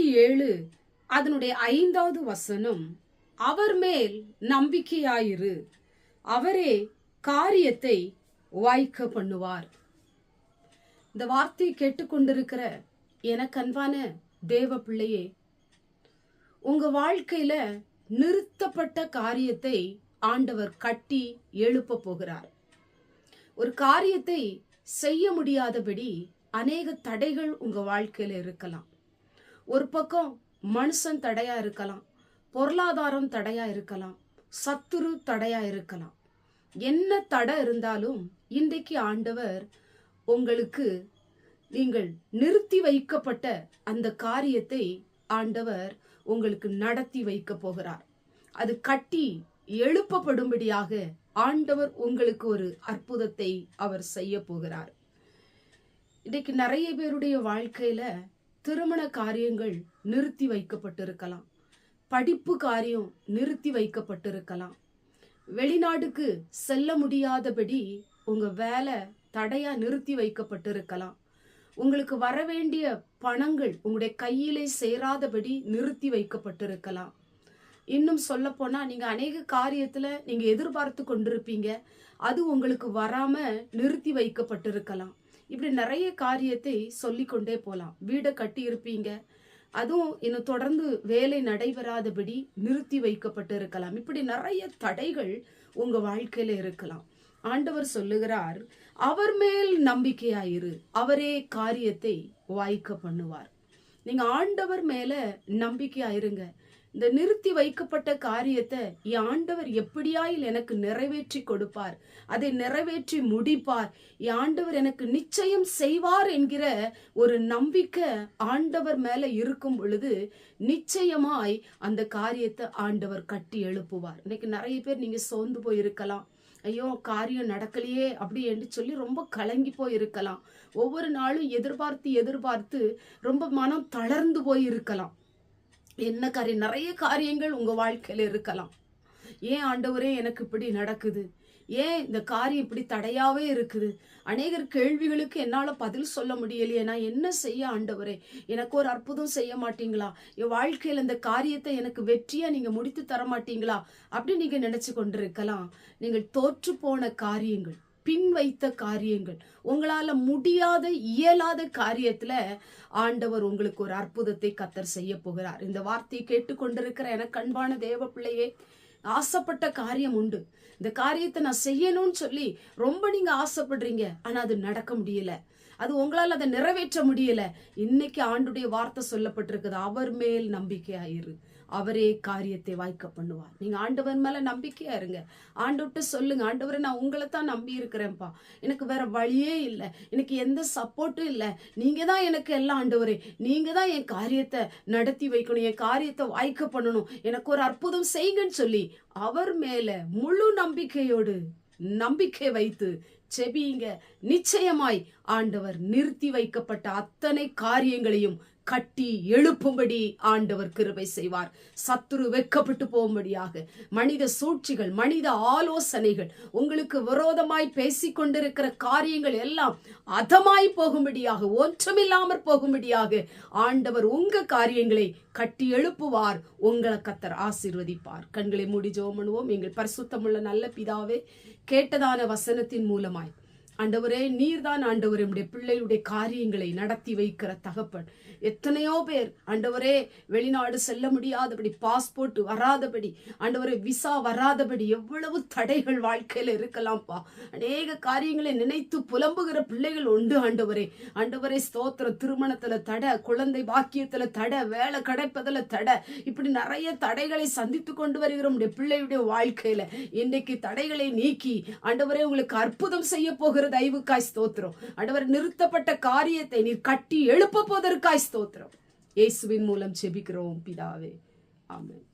ஏழு அதனுடைய ஐந்தாவது வசனம் அவர் மேல் நம்பிக்கையாயிரு அவரே காரியத்தை வாய்க்க பண்ணுவார். இந்த வார்த்தையை கேட்டுக்கொண்டிருக்கிற எனக்கு அன்பான தேவ பிள்ளையே உங்க வாழ்க்கையில நிறுத்தப்பட்ட காரியத்தை ஆண்டவர் கட்டி எழுப்ப போகிறார். ஒரு காரியத்தை செய்ய முடியாதபடி அநேக தடைகள் உங்க வாழ்க்கையில இருக்கலாம். ஒரு பக்கம் மனுஷன் தடையா இருக்கலாம் பொருளாதாரம் தடையா இருக்கலாம் சத்துரு தடையா இருக்கலாம். என்ன தடை இருந்தாலும் இன்றைக்கு ஆண்டவர் உங்களுக்கு நீங்கள் நிறுத்தி வைக்கப்பட்ட அந்த காரியத்தை ஆண்டவர் உங்களுக்கு நடத்தி வைக்க போகிறார். அது கட்டி எழுப்பப்படும்படியாக ஆண்டவர் உங்களுக்கு ஒரு அற்புதத்தை அவர் செய்ய போகிறார். இன்றைக்கு நிறைய பேருடைய வாழ்க்கையில திருமண காரியங்கள் நிறுத்தி வைக்கப்பட்டிருக்கலாம். படிப்பு காரியம் நிறுத்தி வைக்கப்பட்டிருக்கலாம். வெளிநாடுக்கு செல்ல முடியாதபடி உங்கள் வேலை தடையாக நிறுத்தி வைக்கப்பட்டிருக்கலாம். உங்களுக்கு வர வேண்டிய பணங்கள் உங்களுடைய கையிலே சேராதபடி நிறுத்தி வைக்கப்பட்டிருக்கலாம். இன்னும் சொல்லப்போனால் நீங்கள் அநேக காரியத்தில் நீங்கள் எதிர்பார்த்து கொண்டிருப்பீங்க. அது உங்களுக்கு வராமல் நிறுத்தி வைக்கப்பட்டிருக்கலாம். இப்படி நிறைய காரியத்தை சொல்லிக்கொண்டே போகலாம் வீடை கட்டி இருப்பீங்க அதுவும் இன்னும் தொடர்ந்து வேலை நடைபெறாதபடி நிறுத்தி வைக்கப்பட்டு இருக்கலாம். இப்படி நிறைய தடைகள் உங்க வாழ்க்கையில இருக்கலாம். ஆண்டவர் சொல்லுகிறார் அவர் மேல் நம்பிக்கையாயிரு. அவரே காரியத்தை வாய்க்க பண்ணுவார். நீங்க ஆண்டவர் மேல நம்பிக்கையாயிருங்க. இந்த நிறுத்தி வைக்கப்பட்ட காரியத்தை என் ஆண்டவர் எப்படியாயில் எனக்கு நிறைவேற்றி கொடுப்பார்? அதை நிறைவேற்றி முடிப்பார்? என் ஆண்டவர் எனக்கு நிச்சயம் செய்வார் என்கிற ஒரு நம்பிக்கை ஆண்டவர் மேல இருக்கும் பொழுது நிச்சயமாய் அந்த காரியத்தை ஆண்டவர் கட்டி எழுப்புவார். இன்னைக்கு நிறைய பேர் நீங்க சோர்ந்து போயிருக்கலாம். ஐயோ காரியம் நடக்கலையே அப்படி என்று சொல்லி ரொம்ப கலங்கி போய் இருக்கலாம் ஒவ்வொரு நாளும் எதிர்பார்த்து எதிர்பார்த்து ரொம்ப மனம் தளர்ந்து போய் இருக்கலாம் என்ன காரியம்? நிறைய காரியங்கள் உங்கள் வாழ்க்கையில் இருக்கலாம். ஏன் ஆண்டவரே எனக்கு இப்படி நடக்குது? ஏன் இந்த காரியம் இப்படி தடையாவே இருக்குது? அநேகர் கேள்விகளுக்கு என்னால் பதில் சொல்ல முடியலையே. நான் என்ன செய்ய ஆண்டவரே? எனக்கு ஒரு அற்புதம் செய்ய மாட்டீங்களா? என் வாழ்க்கையில் இந்த காரியத்தை எனக்கு வெற்றியாக நீங்கள் முடித்து தர மாட்டீங்களா? அப்படி நீங்கள் நினச்சி கொண்டிருக்கலாம். நீங்கள் தோற்று போன காரியங்கள். பின் வைத்த காரியங்கள். உங்களால் முடியாத இயலாத காரியத்தில் ஆண்டவர் உங்களுக்கு ஒரு அற்புதத்தை கத்தர் செய்ய போகிறார். இந்த வார்த்தையை கேட்டுக்கொண்டிருக்கிற எனக்கு அன்பான தேவ பிள்ளையே ஆசைப்பட்ட காரியம் உண்டு. இந்த காரியத்தை நான் செய்யணும்னு சொல்லி ரொம்ப நீங்கள் ஆசைப்படுறீங்க ஆனால் அது நடக்க முடியலை. அது உங்களால் அதை நிறைவேற்ற முடியல. இன்னைக்கு ஆண்டுடைய வார்த்தை சொல்லப்பட்டிருக்குது அவர் மேல் நம்பிக்கையாயிரு. அவரே காரியத்தை வாய்க்க பண்ணுவார். நீங்க ஆண்டவர் மேல நம்பிக்கையா இருங்க. ஆண்டுட்டு சொல்லுங்க ஆண்டவரை நான் உங்களை தான் நம்பி இருக்கிறேன்ப்பா. எனக்கு வேற வழியே இல்லை. எனக்கு எந்த சப்போர்ட்டும் இல்லை. நீங்க தான் எனக்கு எல்லாம் ஆண்டவரே. நீங்க தான் என் காரியத்தை நடத்தி வைக்கணும் என் காரியத்தை வாய்க்க பண்ணணும். எனக்கு ஒரு அற்புதம் செய்யுங்கன்னு சொல்லி அவர் மேல முழு நம்பிக்கையோடு நம்பிக்கை வைத்து செபியுங்க. நிச்சயமாய் ஆண்டவர் நிறுத்தி வைக்கப்பட்ட அத்தனை காரியங்களையும் கட்டி எழுப்பும்படி ஆண்டவர் கிருபை செய்வார். சத்துரு வெக்கப்பட்டு போகும்படியாக மனித சூழ்ச்சிகள் மனித ஆலோசனைகள் உங்களுக்கு விரோதமாய் பேசிக் கொண்டிருக்கிற காரியங்கள் எல்லாம் அதமாய் போகும்படியாக ஒன்றுமில்லாமற் போகும்படியாக ஆண்டவர் உங்க காரியங்களை கட்டி எழுப்புவார். உங்களை கத்தர் ஆசீர்வதிப்பார். கண்களை மூடி ஜோமனுவோம் எங்கள் பரிசுத்தமுள்ள நல்ல பிதாவே கேட்டதான வசனத்தின் மூலமாய் ஆண்டவரே நீர்தான் ஆண்டவர் உடைய பிள்ளையுடைய காரியங்களை நடத்தி வைக்கிற தகப்பன். எத்தனையோ பேர் ஆண்டவரே வெளிநாடு செல்ல முடியாதபடி பாஸ்போர்ட் வராதபடி ஆண்டவரே விசா வராதபடி எவ்வளவு தடைகள் வாழ்க்கையில் இருக்கலாம்ப்பா. அநேக காரியங்களை நினைத்து புலம்புகிற பிள்ளைகள் உண்டு ஆண்டவரே. ஆண்டவரே ஸ்தோத்திர திருமணத்தில் தடை குழந்தை பாக்கியத்தில் தடை வேலை கிடைப்பதில் தடை. இப்படி நிறைய தடைகளை சந்தித்து கொண்டு வருகிற நம்முடைய பிள்ளையுடைய வாழ்க்கையில் இன்னைக்கு தடைகளை நீக்கி ஆண்டவரே உங்களுக்கு அற்புதம் செய்ய போகிற தயவுக்காய் ஸ்தோத்திரம் ஆண்டவர் நிறுத்தப்பட்ட காரியத்தை நீர் கட்டி எழுப்ப போவதற்காய் ஸ்தோத்திரம் இயேசுவின் மூலம் செபிக்கிறோம் பிதாவே ஆமென்